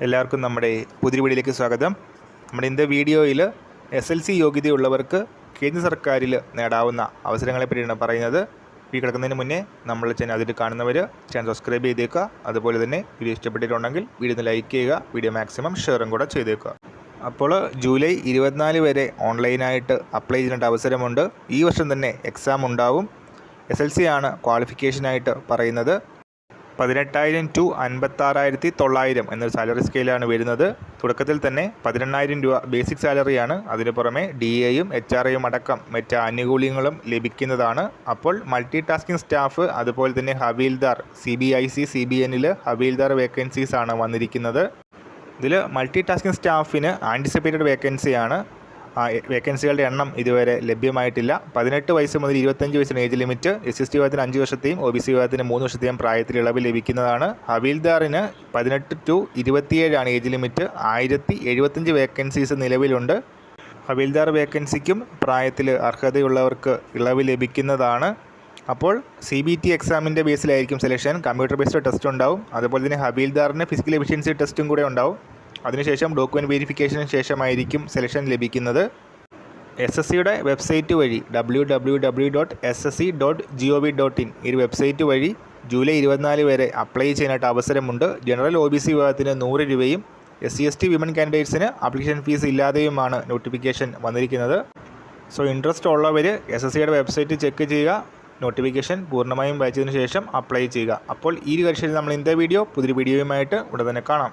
എല്ലാവർക്കും നമ്മുടെ പുതിയ വീഡിയോയിലേക്ക് സ്വാഗതം. നമ്മുടെ ഇന്നത്തെ വീഡിയോയിൽ എസ് എൽ സി യോഗ്യതയുള്ളവർക്ക് കേന്ദ്ര സർക്കാരിൽ നേടാവുന്ന അവസരങ്ങളെ പറ്റിയാണ് പറയുന്നത്. ഈ കിടക്കുന്നതിന് മുന്നേ നമ്മൾ ചാനൽ അതിൽ കാണുന്നവർ ചാനൽ സബ്സ്ക്രൈബ് ചെയ്തേക്കുക. അതുപോലെ തന്നെ വീഡിയോ ഇഷ്ടപ്പെട്ടിട്ടുണ്ടെങ്കിൽ വീഡിയോ ഒന്ന് ലൈക്ക് ചെയ്യുക. വീഡിയോ മാക്സിമം ഷെയറും കൂടെ ചെയ്തേക്കുക. അപ്പോൾ ജൂലൈ ഇരുപത്തിനാല് വരെ ഓൺലൈനായിട്ട് അപ്ലൈ ചെയ്യേണ്ട അവസരമുണ്ട്. ഈ വർഷം തന്നെ എക്സാം ഉണ്ടാവും. എസ് എൽ സി ആണ് ക്വാളിഫിക്കേഷനായിട്ട് പറയുന്നത്. പതിനെട്ടായിരം ടു അൻപത്താറായിരത്തി തൊള്ളായിരം എന്നൊരു സാലറി സ്കെയിലാണ് വരുന്നത്. തുടക്കത്തിൽ തന്നെ പതിനെണ്ണായിരം രൂപ ബേസിക് സാലറിയാണ് അതിന് പുറമെ ഡി എയും എച്ച് ആർ ഐയും അടക്കം മറ്റ് ആനുകൂല്യങ്ങളും ലഭിക്കുന്നതാണ്. അപ്പോൾ മൾട്ടി ടാസ്കിംഗ് സ്റ്റാഫ് അതുപോലെ തന്നെ havildar C B I C C B എന്നിൽ ഹവീൽദാർ വേക്കൻസീസ് ആണ് വന്നിരിക്കുന്നത്. ഇതിൽ മൾട്ടി ടാസ്കിംഗ് സ്റ്റാഫിന് ആന്റിസിപ്പേറ്റഡ് വേക്കൻസിയാണ് വേക്കൻസികളുടെ എണ്ണം ഇതുവരെ ലഭ്യമായിട്ടില്ല. പതിനെട്ട് വയസ്സ് മുതൽ ഇരുപത്തഞ്ച് വയസ്സിന് age limit S S T വിഭാഗത്തിന് അഞ്ച് വർഷത്തെയും ഒ ബി സി വിഭാഗത്തിന് മൂന്ന് വർഷത്തെയും പ്രായത്തിൽ ഇളവ് ലഭിക്കുന്നതാണ്. ഹവീൽദാറിന് പതിനെട്ട് ടു ഇരുപത്തിയേഴാണ് ഏജ് ലിമിറ്റ്. ആയിരത്തി എഴുപത്തഞ്ച് വേക്കൻസീസ് നിലവിലുണ്ട്. ഹവീൽദാർ വേക്കൻസിക്കും പ്രായത്തിൽ അർഹതയുള്ളവർക്ക് ഇളവ് ലഭിക്കുന്നതാണ്. അപ്പോൾ സി ബി ടി എക്സാമിന്റെ ബേസിലായിരിക്കും സെലക്ഷൻ. കമ്പ്യൂട്ടർ ബേസ്ഡ് ടെസ്റ്റ് ഉണ്ടാവും. അതുപോലെ തന്നെ ഹബീൽദാറിന് ഫിസിക്കൽ എഫിഷ്യൻസി ടെസ്റ്റും കൂടെ ഉണ്ടാവും. അതിനുശേഷം ഡോക്യുമെന്റ് വെരിഫിക്കേഷന് ശേഷമായിരിക്കും സെലക്ഷൻ ലഭിക്കുന്നത്. എസ് എസ് സിയുടെ വെബ്സൈറ്റ് വഴി W W W dot S S C dot G O V dot in ഈ വെബ്സൈറ്റ് വഴി ജൂലൈ ഇരുപത്തിനാല് വരെ അപ്ലൈ ചെയ്യാനായിട്ട് അവസരമുണ്ട്. ജനറൽ ഒ ബി സി വിഭാഗത്തിന് നൂറ് രൂപയും S C S T women കാൻഡിഡേറ്റ്സിന് application fee ഇല്ലാതെയുമാണ് നോട്ടിഫിക്കേഷൻ വന്നിരിക്കുന്നത്. സോ ഇൻട്രസ്റ്റ് ഉള്ളവർ എസ് എസ് സിയുടെ വെബ്സൈറ്റ് ചെക്ക് ചെയ്യുക നോട്ടിഫിക്കേഷൻ പൂർണമായും വായിച്ചതിന് ശേഷം അപ്ലൈ ചെയ്യുക. അപ്പോൾ ഈ ഒരു നമ്മൾ ഇന്നത്തെ വീഡിയോ പുതിയ വീഡിയോയുമായിട്ട് ഉടൻ തന്നെ കാണാം.